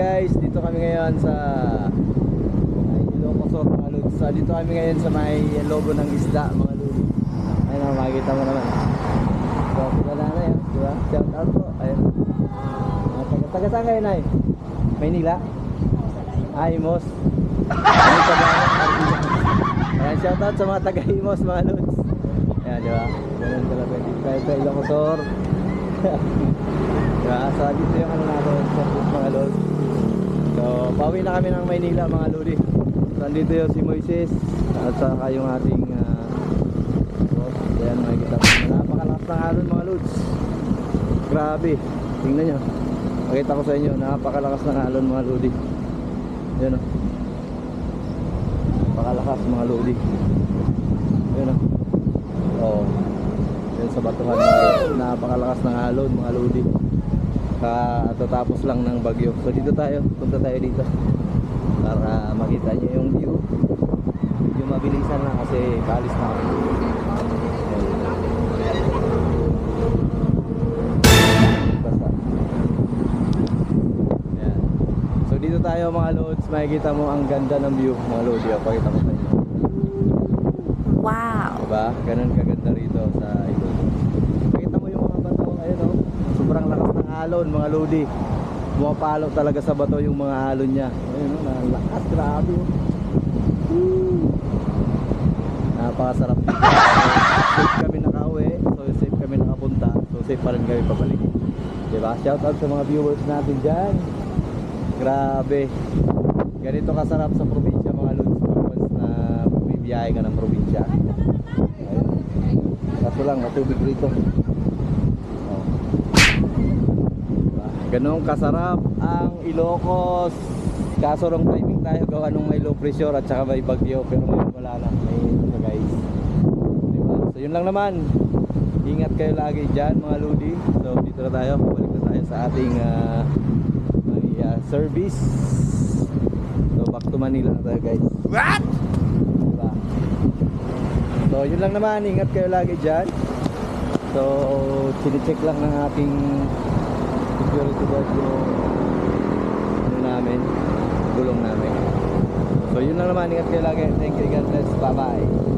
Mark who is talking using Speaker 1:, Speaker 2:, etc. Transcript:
Speaker 1: guys, dito kami ngayon sa ay, Ilocos mga lods. So, dito kami ngayon sa may logo ng isda mga lodi. Ayun ang makikita mo naman. So, kilala na yan, di ba? Shout out po. Ayun. Mga taga, taga saan kayo na Maynila? Ay, Imos. Ayan, shout out sa mga taga Imos mga lods. Ayan, di ba? Ganun talaga dito tayo sa Ilocos Diba? So, dito yung ano natin. So, pauwi na kami ng Maynila mga lodi. So, andito yung si Moises at saka yung ating uh, boss. Ayan, makikita mo. Napakalakas ng alon mga lods. Grabe. Tingnan nyo. Pakita ko sa inyo, napakalakas ng alon mga lodi. Ayan o. Napakalakas mga lodi. Ayan o. Oo. Yan sa batuhan. Napakalakas ng alon mga lodi. Katatapos lang ng bagyo. So dito tayo. Punta tayo dito. Para makita nyo yung view. Medyo mabilisan lang kasi kaalis na ako. So dito tayo mga loads. Makikita mo ang ganda ng view mga loads. Yung pakita ko sa inyo.
Speaker 2: Wow.
Speaker 1: Diba? Ganun kaganda rito sa ilog. Makita mo yung mga bato, ayun oh. Sobrang lakas ng alon, mga lodi. Pumapalo talaga sa bato yung mga alon niya. Ayun oh, nalakas, grabe oh. Woo! Napakasarap safe kami nakauwi, so safe kami nakapunta, so safe pa rin kami pabalik. Diba? Shout out sa mga viewers natin dyan. Grabe. Ganito kasarap sa probinsya mga lods once na bumibiyahe ka ng probinsya. Kaso lang, matubig rito. Oh. Diba? Ganong kasarap ang Ilocos. Kaso wrong timing tayo gawa nung may low pressure at saka may bagyo. Pero ngayon wala na. May na guys. Diba? So yun lang naman. Ingat kayo lagi dyan mga lodi. So dito na tayo. Balik na tayo sa ating ah, may, ah, service. So back to Manila na tayo guys.
Speaker 2: What?
Speaker 1: Diba? So yun lang naman, ingat kayo lagi dyan. So sinicheck lang ng ating security guard yung ano namin, gulong namin. So yun lang naman, ingat kayo lagi. Thank you, God bless. Bye bye.